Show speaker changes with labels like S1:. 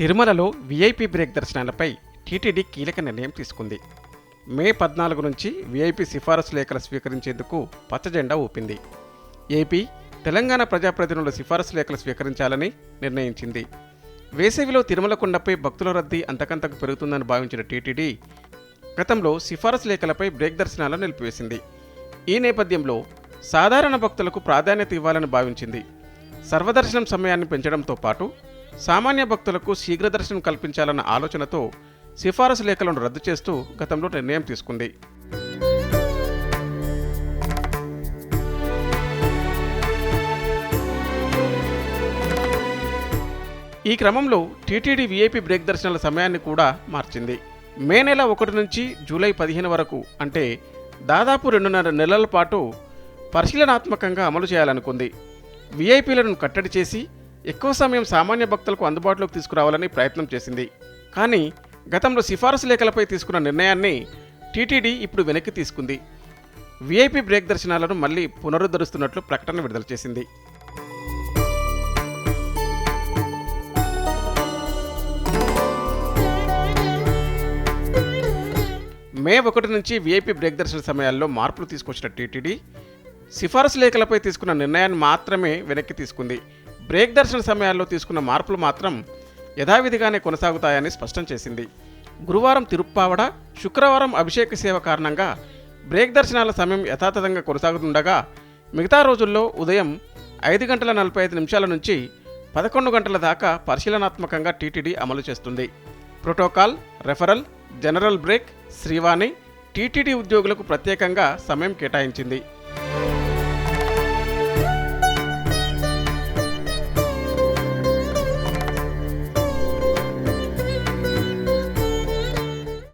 S1: తిరుమలలో VIP break దర్శనాలపై TTD కీలక నిర్ణయం తీసుకుంది. మే పద్నాలుగు నుంచి వీఐపీ సిఫారసు లేఖలు స్వీకరించేందుకు పచ్చజెండా ఊపింది. ఏపీ తెలంగాణ ప్రజాప్రతినిధుల సిఫారసు లేఖలు స్వీకరించాలని నిర్ణయించింది. వేసవిలో తిరుమల కొండపై భక్తుల రద్దీ అంతకంతకు పెరుగుతుందని భావించిన టీటీడీ గతంలో సిఫారసు లేఖలపై బ్రేక్ దర్శనాలను నిలిపివేసింది. ఈ నేపథ్యంలో సాధారణ భక్తులకు ప్రాధాన్యత ఇవ్వాలని భావించింది. సర్వదర్శనం సమయాన్ని పెంచడంతో పాటు సామాన్య భక్తులకు శీఘ్ర దర్శనం కల్పించాలన్న ఆలోచనతో సిఫారసు లేఖలను రద్దు చేస్తూ గతంలో నిర్ణయం తీసుకుంది. ఈ క్రమంలో టీటీడీ వీఐపీ బ్రేక్ దర్శనాల సమయాన్ని కూడా మార్చింది. మే నెల ఒకటి నుంచి జూలై పదిహేను వరకు అంటే దాదాపు రెండున్నర నెలల పాటు పరిశీలనాత్మకంగా అమలు చేయాలనుకుంది. వీఐపీలను కట్టడి చేసి ఎక్కువ సమయం సామాన్య భక్తులకు అందుబాటులోకి తీసుకురావాలని ప్రయత్నం చేసింది. కానీ గతంలో సిఫారసు లేఖలపై తీసుకున్న నిర్ణయాన్ని టీటీడీ ఇప్పుడు వెనక్కి తీసుకుంది. వీఐపీ బ్రేక్ దర్శనాలను మళ్ళీ పునరుద్ధరిస్తున్నట్లు ప్రకటన విడుదల చేసింది. మే ఒకటి నుంచి వీఐపీ బ్రేక్ దర్శన సమయాల్లో మార్పులు తీసుకొచ్చిన టీటీడీ సిఫారసు లేఖలపై తీసుకున్న నిర్ణయాన్ని మాత్రమే వెనక్కి తీసుకుంది. బ్రేక్ దర్శన సమయాల్లో తీసుకున్న మార్పులు మాత్రం యథావిధిగానే కొనసాగుతాయని స్పష్టం చేసింది. గురువారం తిరుప్పావడ శుక్రవారం అభిషేక సేవ కారణంగా బ్రేక్ దర్శనాల సమయం యథాతథంగా కొనసాగుతుండగా మిగతా రోజుల్లో ఉదయం ఐదు గంటల నలభై ఐదు నిమిషాల నుంచి పదకొండు గంటల దాకా పరిశీలనాత్మకంగా టీటీడీ అమలు చేస్తుంది. Protocol referral general break Srivani TTD ఉద్యోగులకు ప్రత్యేకంగా సమయం కేటాయించింది.